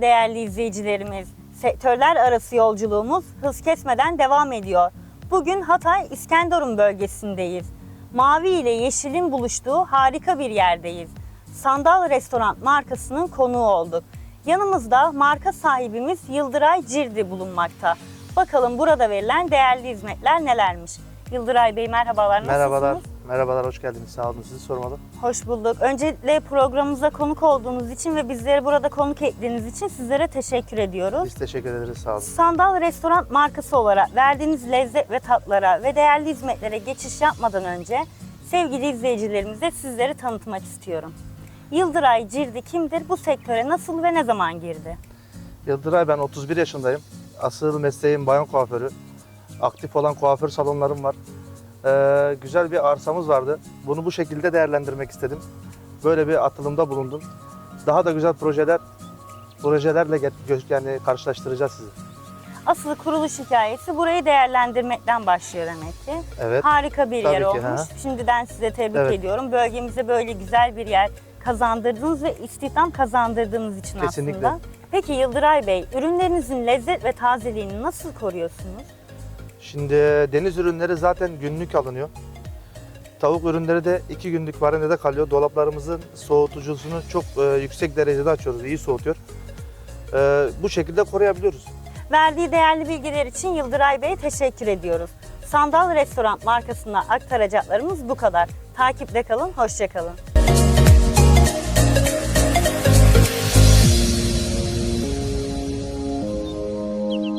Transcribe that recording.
değerli izleyicilerimiz. Sektörler arası yolculuğumuz hız kesmeden devam ediyor. Bugün Hatay İskenderun bölgesindeyiz. Mavi ile yeşilin buluştuğu harika bir yerdeyiz. Sandal Restoran markasının konuğu olduk. Yanımızda marka sahibimiz Yıldıray Cirdi bulunmakta. Bakalım burada verilen değerli hizmetler nelermiş? Yıldıray Bey merhabalar, nasılsınız? Merhabalar, merhabalar, hoş geldiniz. Sağ olun, sizi sormalı. Hoş bulduk. Öncelikle programımıza konuk olduğunuz için ve bizleri burada konuk ettiğiniz için sizlere teşekkür ediyoruz. Biz teşekkür ederiz, sağ olun. Sandal Restoran markası olarak verdiğiniz lezzet ve tatlara ve değerli hizmetlere geçiş yapmadan önce sevgili izleyicilerimize sizleri tanıtmak istiyorum. Yıldıray Cirdi kimdir? Bu sektöre nasıl ve ne zaman girdi? Yıldıray ben 31 yaşındayım. Asıl mesleğim bayan kuaförü. Aktif olan kuaför salonlarım var. Ee, güzel bir arsamız vardı. Bunu bu şekilde değerlendirmek istedim. Böyle bir atılımda bulundum. Daha da güzel projeler projelerle yani karşılaştıracağız sizi. Asıl kuruluş hikayesi burayı değerlendirmekten başlıyor demek ki. Evet. Harika bir Tabii yer ki, olmuş. ha. Şimdiden size tebrik Evet. ediyorum. Bölgemize böyle güzel bir yer kazandırdınız ve istihdam kazandırdığınız için Kesinlikle. aslında. Peki Yıldıray Bey, ürünlerinizin lezzet ve tazeliğini nasıl koruyorsunuz? Şimdi deniz ürünleri zaten günlük alınıyor. Tavuk ürünleri de iki günlük marinede kalıyor. Dolaplarımızın soğutucusunu çok e, yüksek derecede açıyoruz. iyi soğutuyor. E, bu şekilde koruyabiliyoruz. Verdiği değerli bilgiler için Yıldıray Bey'e teşekkür ediyoruz. Sandal Restoran markasına aktaracaklarımız bu kadar. Takipte kalın, hoşçakalın.